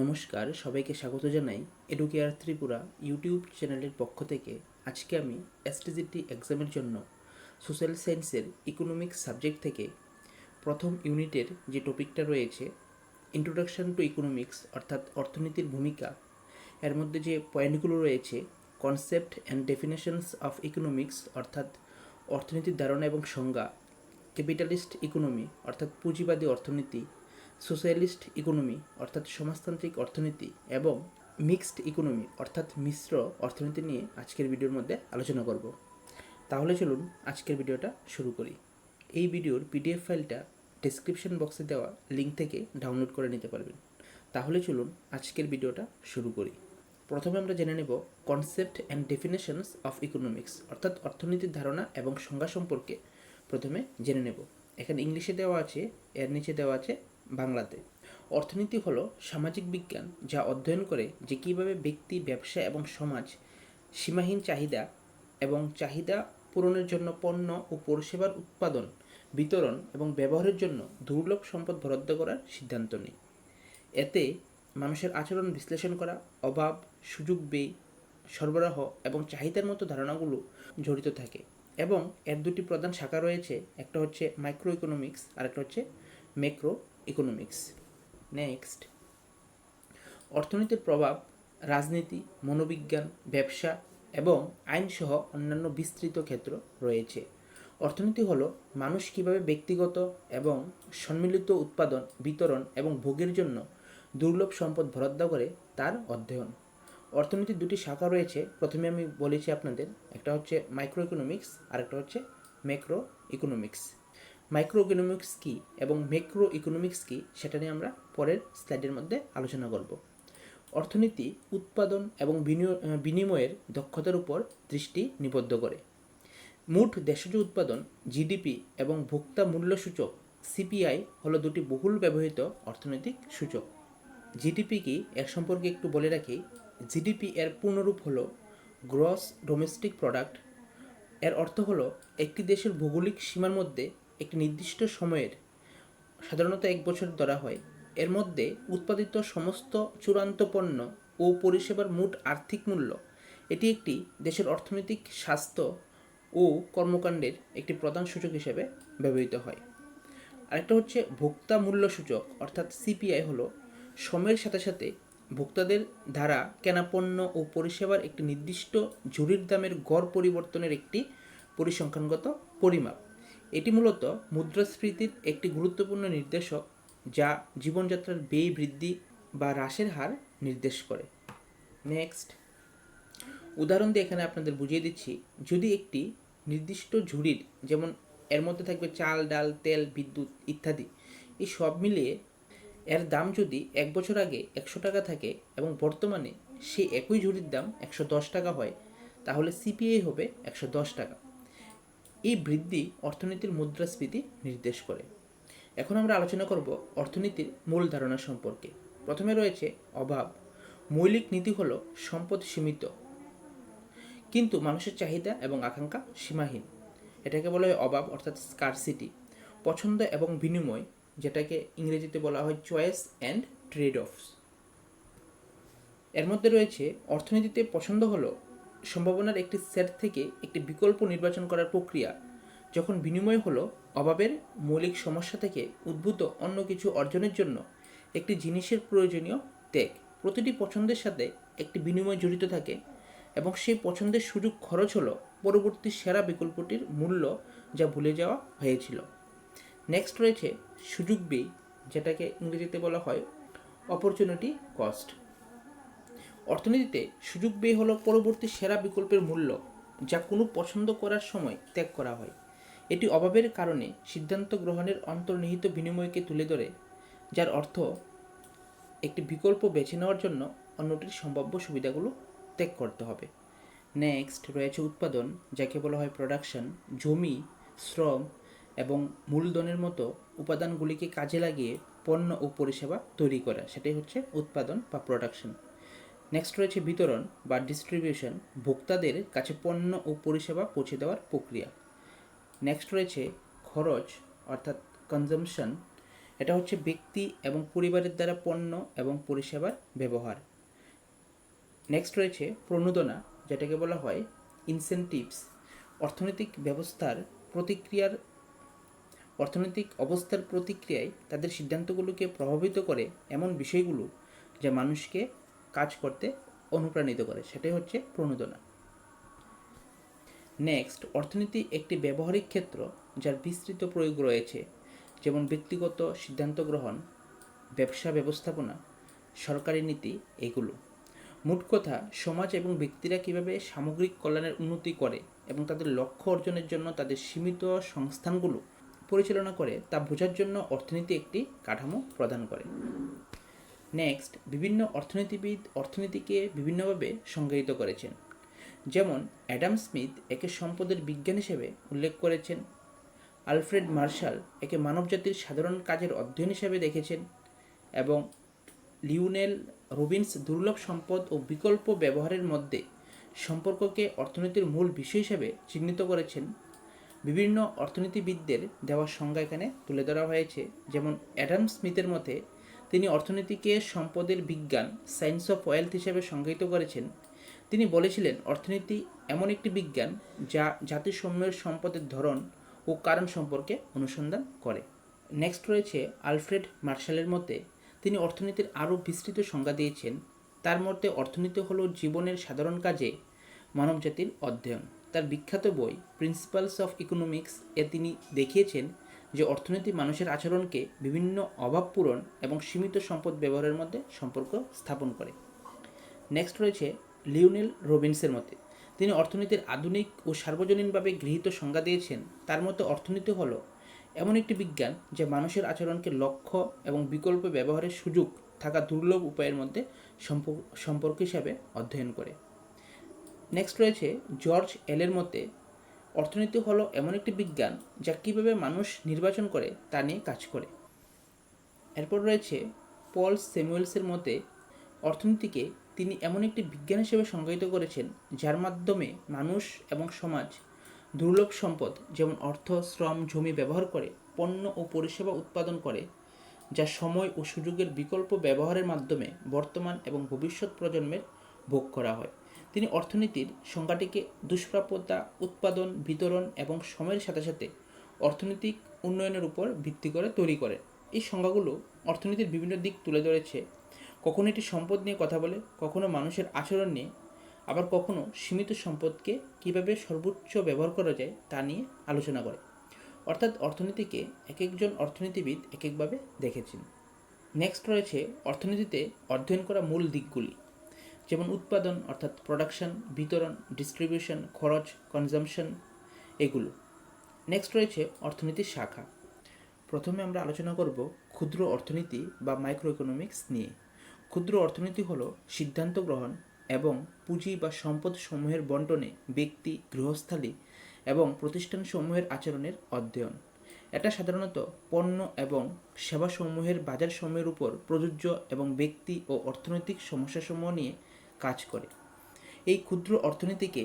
নমস্কার, সবাইকে স্বাগত জানাই এডুকেয়ার ত্রিপুরা ইউটিউব চ্যানেলের পক্ষ থেকে। আজকে আমি এসটিজিটি এক্সামের জন্য সোশ্যাল সায়েন্সের ইকোনমিক্স সাবজেক্ট থেকে প্রথম ইউনিটের যে টপিকটা রয়েছে ইন্ট্রোডাকশন টু ইকোনমিক্স অর্থাৎ অর্থনীতির ভূমিকা, এর মধ্যে যে পয়েন্টগুলো রয়েছে concept and definitions of economics অর্থাৎ অর্থনীতির ধারণা এবং সংজ্ঞা ক্যাপিটালিস্ট ইকোনমি অর্থাৎ পুঁজিবাদী অর্থনীতি সোশ্যালিস্ট ইকোনমি, অর্থাৎ সমাজতান্ত্রিক অর্থনীতি এবং মিক্সড ইকোনমি, অর্থাৎ মিশ্র অর্থনীতি নিয়ে আজকের ভিডিওর মধ্যে আলোচনা করব। তাহলে চলুন আজকের ভিডিওটা শুরু করি। এই ভিডিওর পিডিএফ ফাইলটা ডেসক্রিপশন বক্সে দেওয়া লিঙ্ক থেকে ডাউনলোড করে নিতে পারবেন। তাহলে চলুন আজকের ভিডিওটা শুরু করি। প্রথমে আমরা জেনে নেব concept and definitions of economics অর্থাৎ অর্থনীতির ধারণা এবং সংজ্ঞা সম্পর্কে প্রথমে জেনে নেব। এখানে ইংলিশে দেওয়া আছে, এর নিচে দেওয়া আছে বাংলাতে। অর্থনীতি হলো সামাজিক বিজ্ঞান, যা অধ্যয়ন করে যে কীভাবে ব্যক্তি, ব্যবসা এবং সমাজ সীমাহীন চাহিদা এবং চাহিদা পূরণের জন্য পণ্য ও পরিষেবার উৎপাদন, বিতরণ এবং ব্যবহারের জন্য দুর্লভ সম্পদ বরাদ্দ করার সিদ্ধান্ত নেয়। এতে মানুষের আচরণ বিশ্লেষণ করা, অভাব, সুযোগ ব্যয়, সরবরাহ এবং চাহিদার মতো ধারণাগুলো জড়িত থাকে এবং এর দুটি প্রধান শাখা রয়েছে, একটা হচ্ছে মাইক্রো ইকোনমিক্স আর একটা হচ্ছে ম্যাক্রো ইকোনমিক্স নেক্সট অর্থনীতির প্রভাব, রাজনীতি, মনোবিজ্ঞান, ব্যবসা এবং আইনসহ অন্যান্য বিস্তৃত ক্ষেত্র রয়েছে। অর্থনীতি হলো মানুষ কীভাবে ব্যক্তিগত এবং সম্মিলিত উৎপাদন, বিতরণ এবং ভোগের জন্য দুর্লভ সম্পদ বরাদ্দ করে তার অধ্যয়ন। অর্থনীতির দুটি শাখা রয়েছে। প্রথমে আমি বলেছি আপনাদের, একটা হচ্ছে মাইক্রো ইকোনমিক্স আর একটা হচ্ছে ম্যাক্রো ইকোনমিক্স মাইক্রো ইকোনমিক্স কী এবং ম্যাক্রো ইকোনমিক্স কী সেটা নিয়ে আমরা পরের স্লাইডের মধ্যে আলোচনা করব। অর্থনীতি, উৎপাদন এবং বিনিময়ের দক্ষতার উপর দৃষ্টি নিবদ্ধ করে। মোট দেশজ উৎপাদন, জিডিপি এবং ভোক্তা মূল্য সূচক সিপিআই হলো দুটি বহুল ব্যবহৃত অর্থনৈতিক সূচক। জিডিপি কি এর সম্পর্কে একটু বলে রাখি, জিডিপি এর পূর্ণরূপ হলো গ্রস ডোমেস্টিক প্রোডাক্ট। এর অর্থ হলো একটি দেশের ভৌগোলিক সীমার মধ্যে একটি নির্দিষ্ট সময়ের সাধারণত এক বছর ধরা হয়। এর মধ্যে উৎপাদিত সমস্ত চূড়ান্ত পণ্য ও পরিষেবার মোট আর্থিক মূল্য। এটি একটি দেশের অর্থনৈতিক স্বাস্থ্য ও কর্মকাণ্ডের একটি প্রধান সূচক হিসেবে ব্যবহৃত হয়। আরেকটা হচ্ছে ভোক্তা মূল্য সূচক, অর্থাৎ সিপিআই হলো সময়ের সাথে সাথে ভোক্তাদের দ্বারা কেনা পণ্য ও পরিষেবার একটি নির্দিষ্ট ঝুড়ির দামের গড় পরিবর্তনের একটি পরিসংখ্যানগত পরিমাপ। এটি মূলত মুদ্রাস্ফীতির একটি গুরুত্বপূর্ণ নির্দেশক যা জীবনযাত্রার ব্যয় বৃদ্ধি বা হ্রাসের হার নির্দেশ করে। নেক্সট উদাহরণ দিয়ে এখানে আপনাদের বুঝিয়ে দিচ্ছি। যদি একটি নির্দিষ্ট ঝুড়ির, যেমন এর মধ্যে থাকবে চাল, ডাল, তেল, বিদ্যুৎ ইত্যাদি, এই সব মিলিয়ে এর দাম যদি এক বছর আগে একশো টাকা থাকে এবং বর্তমানে সেই একই ঝুড়ির দাম একশো দশ টাকা হয়, তাহলে সিপিআই হবে একশো দশ টাকা। এই বৃদ্ধি অর্থনীতির মুদ্রাস্ফীতি নির্দেশ করে। এখন আমরা আলোচনা করব অর্থনীতির মূল ধারণা সম্পর্কে। প্রথমে রয়েছে অভাব। মৌলিক নীতি হলো সম্পদ সীমিত। কিন্তু মানুষের চাহিদা এবং আকাঙ্ক্ষা সীমাহীন। এটাকে বলা হয় অভাব, অর্থাৎ স্কারসিটি পছন্দ এবং বিনিময়, যেটাকে ইংরেজিতে বলা হয় চয়েস অ্যান্ড ট্রেড অফস এর মধ্যে রয়েছে অর্থনীতিতে পছন্দ হলো সম্ভাবনার একটি সেট থেকে একটি বিকল্প নির্বাচন করার প্রক্রিয়া, যখন বিনিময় হলো অভাবের মৌলিক সমস্যা থেকে উদ্ভূত অন্য কিছু অর্জনের জন্য একটি জিনিসের প্রয়োজনীয় ত্যাগ প্রতিটি পছন্দের সাথে একটি বিনিময় জড়িত থাকে এবং সেই পছন্দের সুযোগ খরচ হলো পরবর্তী সেরা বিকল্পটির মূল্য যা ভুলে যাওয়া হয়েছিল। নেক্সট রয়েছে সুযোগ ব্যয়, যেটাকে ইংরেজিতে বলা হয় অপরচুনিটি কস্ট অর্থনীতিতে সুযোগ ব্যয় হলো পরবর্তী সেরা বিকল্পের মূল্য, যা কোনো পছন্দ করার সময় ত্যাগ করা হয়। এটি অভাবের কারণে সিদ্ধান্ত গ্রহণের অন্তর্নিহিত বিনিময়কে তুলে ধরে, যার অর্থ একটি বিকল্প বেছে নেওয়ার জন্য অন্যটির সম্ভাব্য সুবিধাগুলো ত্যাগ করতে হবে। নেক্সট রয়েছে উৎপাদন, যাকে বলা হয় প্রোডাকশন জমি, শ্রম এবং মূলধনের মতো উপাদানগুলিকে কাজে লাগিয়ে পণ্য ও পরিষেবা তৈরি করা। সেটাই হচ্ছে উৎপাদন বা প্রোডাকশন নেক্সট রয়েছে বিতরণ বা ডিস্ট্রিবিউশন ভোক্তাদের কাছে পণ্য ও পরিষেবা পৌঁছে দেওয়ার প্রক্রিয়া। নেক্সট রয়েছে খরচ, অর্থাৎ কনজামশন এটা হচ্ছে ব্যক্তি এবং পরিবারের দ্বারা পণ্য এবং পরিষেবার ব্যবহার। নেক্সট রয়েছে প্রণোদনা, যেটাকে বলা হয় ইনসেন্টিভস অর্থনৈতিক ব্যবস্থার প্রতিক্রিয়ার, অর্থনৈতিক অবস্থার প্রতিক্রিয়ায় তাদের সিদ্ধান্তগুলোকে প্রভাবিত করে এমন বিষয়গুলো যা মানুষকে কাজ করতে অনুপ্রাণিত করে, সেটাই হচ্ছে প্রণোদনা। নেক্সট অর্থনীতি একটি ব্যবহারিক ক্ষেত্র যার বিস্তৃত প্রয়োগ রয়েছে, যেমন ব্যক্তিগত সিদ্ধান্ত গ্রহণ, ব্যবসা ব্যবস্থাপনা, সরকারি নীতি, এগুলো। মোট কথা, সমাজ এবং ব্যক্তিরা কীভাবে সামগ্রিক কল্যাণের উন্নতি করে এবং তাদের লক্ষ্য অর্জনের জন্য তাদের সীমিত সংস্থানগুলো পরিচালনা করে, তা বোঝার জন্য অর্থনীতি একটি কাঠামো প্রদান করে। নেক্সট বিভিন্ন অর্থনীতিবিদ অর্থনীতিকে বিভিন্নভাবে সংজ্ঞায়িত করেছেন। যেমন অ্যাডাম স্মিথ একে সম্পদের বিজ্ঞান হিসেবে উল্লেখ করেছেন। আলফ্রেড মার্শাল একে মানবজাতির সাধারণ কাজের অধ্যয়ন হিসেবে দেখেছেন। এবং লিওনেল রবিন্স দুর্লভ সম্পদ ও বিকল্প ব্যবহারের মধ্যে সম্পর্ককে অর্থনীতির মূল বিষয় হিসেবে চিহ্নিত করেছেন। বিভিন্ন অর্থনীতিবিদদের দেওয়া সংজ্ঞা এখানে তুলে ধরা হয়েছে। যেমন অ্যাডাম স্মিথের মতে তিনি অর্থনীতিকে সম্পদের বিজ্ঞান সায়েন্স অফ ওয়েলথ হিসেবে সংজ্ঞায়িত করেছেন। তিনি বলেছিলেন, অর্থনীতি এমন একটি বিজ্ঞান যা জাতিসমূহের সম্পদের ধরন ও কারণ সম্পর্কে অনুসন্ধান করে। নেক্সট রয়েছে আলফ্রেড মার্শালের মতে, তিনি অর্থনীতির আরও বিস্তৃত সংজ্ঞা দিয়েছেন। তার মতে, অর্থনীতি হলো জীবনের সাধারণ কাজে মানবজাতির অধ্যয়ন। তার বিখ্যাত বই প্রিন্সিপালস অফ ইকোনমিক্স এ তিনি দেখিয়েছেন যে অর্থনীতি মানুষের আচরণকে বিভিন্ন অভাব পূরণ এবং সীমিত সম্পদ ব্যবহারের মধ্যে সম্পর্ক স্থাপন করে। নেক্সট রয়েছে লিওনেল রবিন্সের মতে, তিনি অর্থনীতির আধুনিক ও সার্বজনীনভাবে গৃহীত সংজ্ঞা দিয়েছেন, তার মতে অর্থনীতি হল এমন একটি বিজ্ঞান যা মানুষের আচরণকে লক্ষ্য এবং বিকল্প ব্যবহারের সুযোগ থাকা দুর্লভ উপায়ের মধ্যে সম্পর্ক হিসাবে অধ্যয়ন করে। নেক্সট রয়েছে জর্জ এলের মতে অর্থনীতি হলো এমন একটি বিজ্ঞান যা কীভাবে মানুষ নির্বাচন করে তা নিয়ে কাজ করে। এরপর রয়েছে পল স্যামুয়েলসের মতে, অর্থনীতিকে তিনি এমন একটি বিজ্ঞান হিসেবে সংজ্ঞায়িত করেছেন যার মাধ্যমে মানুষ এবং সমাজ দুর্লভ সম্পদ যেমন অর্থ, শ্রম, জমি ব্যবহার করে, পণ্য ও পরিষেবা উৎপাদন করে, যা সময় ও সুযোগের বিকল্প ব্যবহারের মাধ্যমে বর্তমান এবং ভবিষ্যৎ প্রজন্মের ভোগ করা হয়। তিনি অর্থনীতির সংজ্ঞাটিকে দুষ্প্রাপ্যতা, উৎপাদন, বিতরণ এবং সময়ের সাথে সাথে অর্থনৈতিক উন্নয়নের উপর ভিত্তি করে তৈরি করে। এই সংজ্ঞাগুলো অর্থনীতির বিভিন্ন দিক তুলে ধরেছে। কখনো এটি সম্পদ নিয়ে কথা বলে, কখনো মানুষের আচরণ নিয়ে। আবার কখনো সীমিত সম্পদকে কীভাবে সর্বোচ্চ ব্যবহার করা যায় তা নিয়ে আলোচনা করে। অর্থাৎ অর্থনীতিকে এক একজন অর্থনীতিবিদ এক একভাবে দেখেছেন। নেক্সট রয়েছে অর্থনীতিতে অধ্যয়ন করা মূল দিকগুলি। যেমন উৎপাদন, অর্থাৎ প্রোডাকশন বিতরণ ডিস্ট্রিবিউশন খরচ কনজামশন এগুলো। নেক্সট রয়েছে অর্থনীতির শাখা। প্রথমে আমরা আলোচনা করব ক্ষুদ্র অর্থনীতি বা মাইক্রো ইকোনমিক্স নিয়ে। ক্ষুদ্র অর্থনীতি হলো সিদ্ধান্ত গ্রহণ এবং পুঁজি বা সম্পদ সমূহের বন্টনে ব্যক্তি, গৃহস্থালী এবং প্রতিষ্ঠানসমূহের আচরণের অধ্যয়ন। এটা সাধারণত পণ্য এবং সেবাসমূহের বাজারসমূহের উপর প্রযোজ্য এবং ব্যক্তি ও অর্থনৈতিক সমস্যাসমূহ নিয়ে কাজ করে। এই ক্ষুদ্র অর্থনীতিকে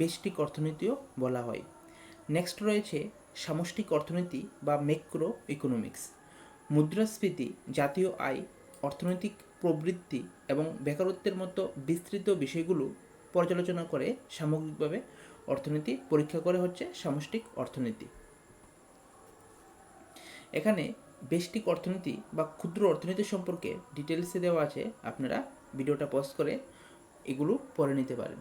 বেষ্টিক অর্থনীতিও বলা হয়। নেক্সট রয়েছে সামষ্টিক অর্থনীতি বা মেক্রো ইকোনমিক্স মুদ্রাস্ফীতি, জাতীয় আয়, অর্থনৈতিক প্রবৃত্তি এবং বেকারত্বের মতো বিস্তৃত বিষয়গুলো পর্যালোচনা করে সামগ্রিকভাবে অর্থনীতি পরীক্ষা করে হচ্ছে সামষ্টিক অর্থনীতি। এখানে বেষ্টিক অর্থনীতি বা ক্ষুদ্র অর্থনীতি সম্পর্কে ডিটেলসে দেওয়া আছে, আপনারা ভিডিওটা পজ করে এগুলো পড়ে নিতে পারেন।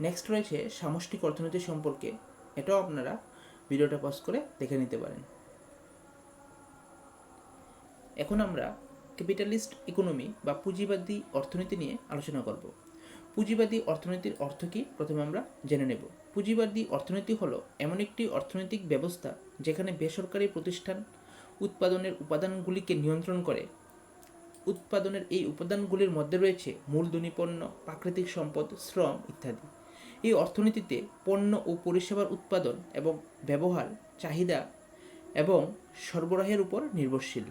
নেক্সট রয়েছে সামষ্টিক অর্থনীতি সম্পর্কে। এটাও আপনারা ভিডিওটা পজ করে দেখে নিতে পারেন। এখন আমরা ক্যাপিটালিস্ট ইকোনমি বা পুঁজিবাদী অর্থনীতি নিয়ে আলোচনা করব। পুঁজিবাদী অর্থনীতির অর্থ কী? প্রথমে আমরা জেনে নেব। পুঁজিবাদী অর্থনীতি হলো এমন একটি অর্থনৈতিক ব্যবস্থা যেখানে বেসরকারি প্রতিষ্ঠান উৎপাদনের উপাদানগুলিকে নিয়ন্ত্রণ করে উৎপাদনের এই উপাদানগুলির মধ্যে রয়েছে মূলধনী পণ্য, প্রাকৃতিক সম্পদ, শ্রম ইত্যাদি। এই অর্থনীতিতে পণ্য ও পরিষেবার উৎপাদন এবং ব্যবহার, চাহিদা এবং সরবরাহের উপর নির্ভরশীল।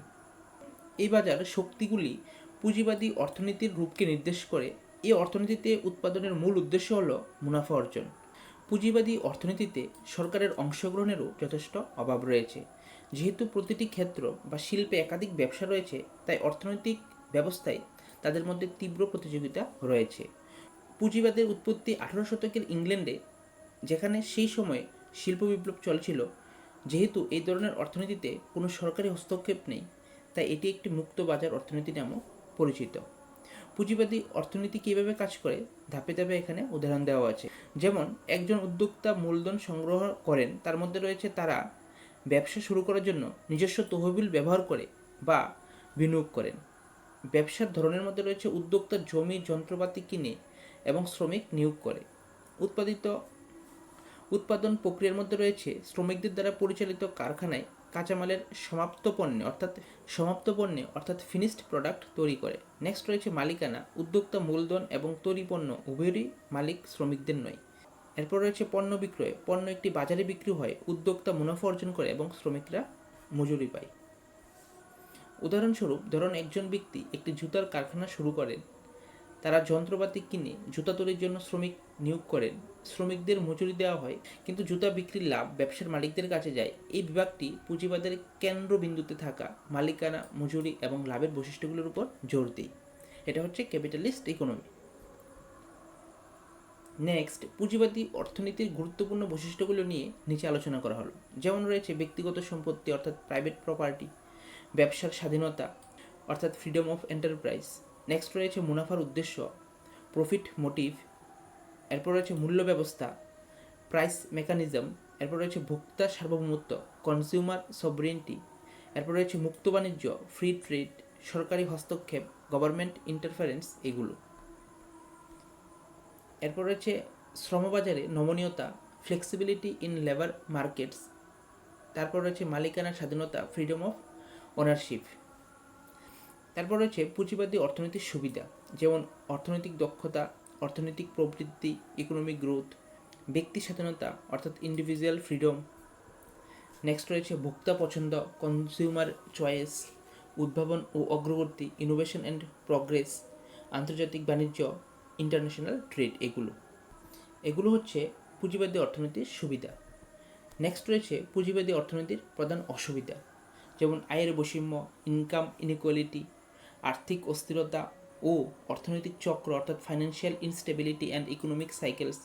এই বাজার শক্তিগুলি পুঁজিবাদী অর্থনীতির রূপকে নির্দেশ করে। এই অর্থনীতিতে উৎপাদনের মূল উদ্দেশ্য হল মুনাফা অর্জন। পুঁজিবাদী অর্থনীতিতে সরকারের অংশগ্রহণেরও যথেষ্ট অভাব রয়েছে। যেহেতু প্রতিটি ক্ষেত্র বা শিল্পে একাধিক ব্যবসা রয়েছে, তাই অর্থনৈতিক ব্যবস্থায় তাদের মধ্যে তীব্র প্রতিযোগিতা রয়েছে। পুঁজিবাদের উৎপত্তি আঠারো শতকের ইংল্যান্ডে, যেখানে সেই সময়ে শিল্প বিপ্লব চলছিল, যেহেতু এই ধরনের অর্থনীতিতে কোনো সরকারি হস্তক্ষেপ নেই, তাই এটি একটি মুক্ত বাজার অর্থনীতি নামেও পরিচিত। পুঁজিবাদী অর্থনীতি কীভাবে কাজ করে? ধাপে ধাপে এখানে উদাহরণ দেওয়া আছে। যেমন, একজন উদ্যোক্তা মূলধন সংগ্রহ করেন, তার মধ্যে রয়েছে তারা ব্যবসা শুরু করার জন্য নিজস্ব তহবিল ব্যবহার করে বা বিনিয়োগ করেন। ব্যবসার ধরনের মধ্যে রয়েছে উদ্যোক্তা জমি যন্ত্রপাতি কিনে এবং শ্রমিক নিয়োগ করে। উৎপাদিত উৎপাদন প্রক্রিয়ার মধ্যে রয়েছে শ্রমিকদের দ্বারা পরিচালিত কারখানায় কাঁচামালের সমাপ্ত পণ্যে, অর্থাৎ সমাপ্ত পণ্যে, অর্থাৎ ফিনিশড প্রোডাক্ট তৈরি করে। নেক্সট রয়েছে মালিকানা, উদ্যোক্তা মূলধন এবং তৈরি পণ্য, উভয়েরই মালিক শ্রমিকদের নয়। এরপর রয়েছে পণ্য বিক্রয়, পণ্য একটি বাজারে বিক্রি হয়, উদ্যোক্তা মুনাফা অর্জন করে এবং শ্রমিকরা মজুরি পায়। উদাহরণস্বরূপ, ধরুন একজন ব্যক্তি একটি জুতার কারখানা শুরু করেন। তারা যন্ত্রপাতি কিনে জুতা তৈরির জন্য শ্রমিক নিয়োগ করেন। শ্রমিকদের মজুরি দেওয়া হয়, কিন্তু জুতা বিক্রির লাভ ব্যবসার মালিকদের কাছে যায়। এই বিভাগটি পুঁজিবাদের কেন্দ্রবিন্দুতে থাকা মালিকানা, মজুরি এবং লাভের বৈশিষ্ট্যগুলোর উপর জোর দেয়। এটা হচ্ছে ক্যাপিটালিস্ট ইকোনমি। নেক্সট, পুঁজিবাদী অর্থনীতির গুরুত্বপূর্ণ বৈশিষ্ট্যগুলো নিয়ে নিচে আলোচনা করা হলো। যেমন রয়েছে ব্যক্তিগত সম্পত্তি, অর্থাৎ প্রাইভেট প্রপার্টি ব্যবসার স্বাধীনতা, অর্থাৎ ফ্রিডম অফ এন্টারপ্রাইজ নেক্সট রয়েছে মুনাফার উদ্দেশ্য প্রফিট মোটিভ এরপর রয়েছে মূল্য ব্যবস্থা প্রাইস মেকানিজম এরপর রয়েছে ভোক্তা সার্বভৌমত্ব কনজিউমার সবরিয়েন্টি এরপর রয়েছে মুক্ত বাণিজ্য ফ্রি ট্রেড সরকারি হস্তক্ষেপ গভর্নমেন্ট ইন্টারফারেন্স এগুলো। এরপর রয়েছে শ্রমবাজারে নমনীয়তা ফ্লেক্সিবিলিটি ইন লেবার মার্কেটস তারপর রয়েছে মালিকানার স্বাধীনতা ফ্রিডম অফ ওনারশিপ তারপর রয়েছে পুঁজিবাদী অর্থনীতির সুবিধা, যেমন অর্থনৈতিক দক্ষতা, অর্থনৈতিক প্রবৃদ্ধি ইকোনমিক গ্রোথ ব্যক্তি স্বাধীনতা, অর্থাৎ ইন্ডিভিজুয়াল ফ্রিডম নেক্সট রয়েছে ভোক্তা পছন্দ কনজিউমার চয়েস উদ্ভাবন ও অগ্রগতি ইনোভেশন অ্যান্ড প্রগ্রেস আন্তর্জাতিক বাণিজ্য ইন্টারন্যাশনাল ট্রেড এগুলো। এগুলো হচ্ছে পুঁজিবাদী অর্থনীতির সুবিধা। নেক্সট রয়েছে পুঁজিবাদী অর্থনীতির প্রধান অসুবিধা, যেমন আয়ের বৈষম্য ইনকাম ইনইকুয়ালিটি আর্থিক অস্থিরতা ও অর্থনৈতিক চক্র অর্থাৎ financial instability and economic cycles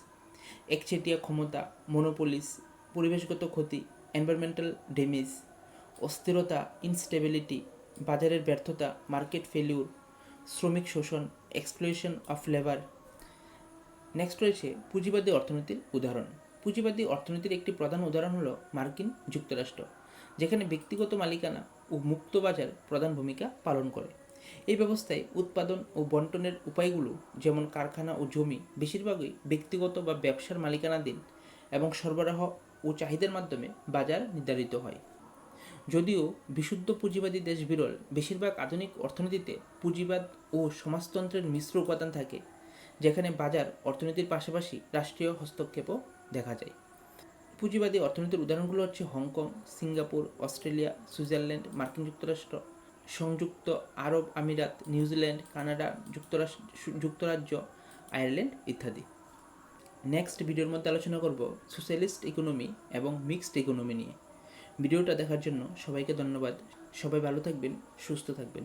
একচেটিয়া ক্ষমতা মনোপলিস পরিবেশগত ক্ষতি এনভায়রনমেন্টাল ড্যামেজ অস্থিরতা ইনস্টেবিলিটি বাজারের ব্যর্থতা মার্কেট ফেলিউর শ্রমিক শোষণ এক্সপ্লোয়েশন অফ লেবার নেক্সট রয়েছে পুঁজিবাদী অর্থনীতির উদাহরণ। পুঁজিবাদী অর্থনীতির একটি প্রধান উদাহরণ হলো মার্কিন যুক্তরাষ্ট্র, যেখানে ব্যক্তিগত মালিকানা ও মুক্ত বাজার প্রধান ভূমিকা পালন করে। এই ব্যবস্থায় উৎপাদন ও বন্টনের উপায়গুলো যেমন কারখানা ও জমি, বেশিরভাগই ব্যক্তিগত বা ব্যবসার মালিকানাধীন এবং সরবরাহ ও চাহিদার মাধ্যমে বাজার নির্ধারিত হয়। যদিও বিশুদ্ধ পুঁজিবাদী দেশ বিরল, বেশিরভাগ আধুনিক অর্থনীতিতে পুঁজিবাদ ও সমাজতন্ত্রের মিশ্র উপাদান থাকে, যেখানে বাজার অর্থনীতির পাশাপাশি রাষ্ট্রীয় হস্তক্ষেপও দেখা যায়। পুঁজিবাদী অর্থনীতির উদাহরণগুলো হচ্ছে হংকং, সিঙ্গাপুর, অস্ট্রেলিয়া, সুইজারল্যান্ড, মার্কিন যুক্তরাষ্ট্র সংযুক্ত আরব আমিরাত নিউজিল্যান্ড কানাডা, যুক্তরাষ্ট্র, যুক্তরাজ্য, আয়ারল্যান্ড ইত্যাদি। নেক্সট ভিডিওর মধ্যে আলোচনা করব সোশ্যালিস্ট ইকোনমি এবং মিক্সড ইকোনমি নিয়ে। ভিডিওটা দেখার জন্য সবাইকে ধন্যবাদ। সবাই ভালো থাকবেন, সুস্থ থাকবেন।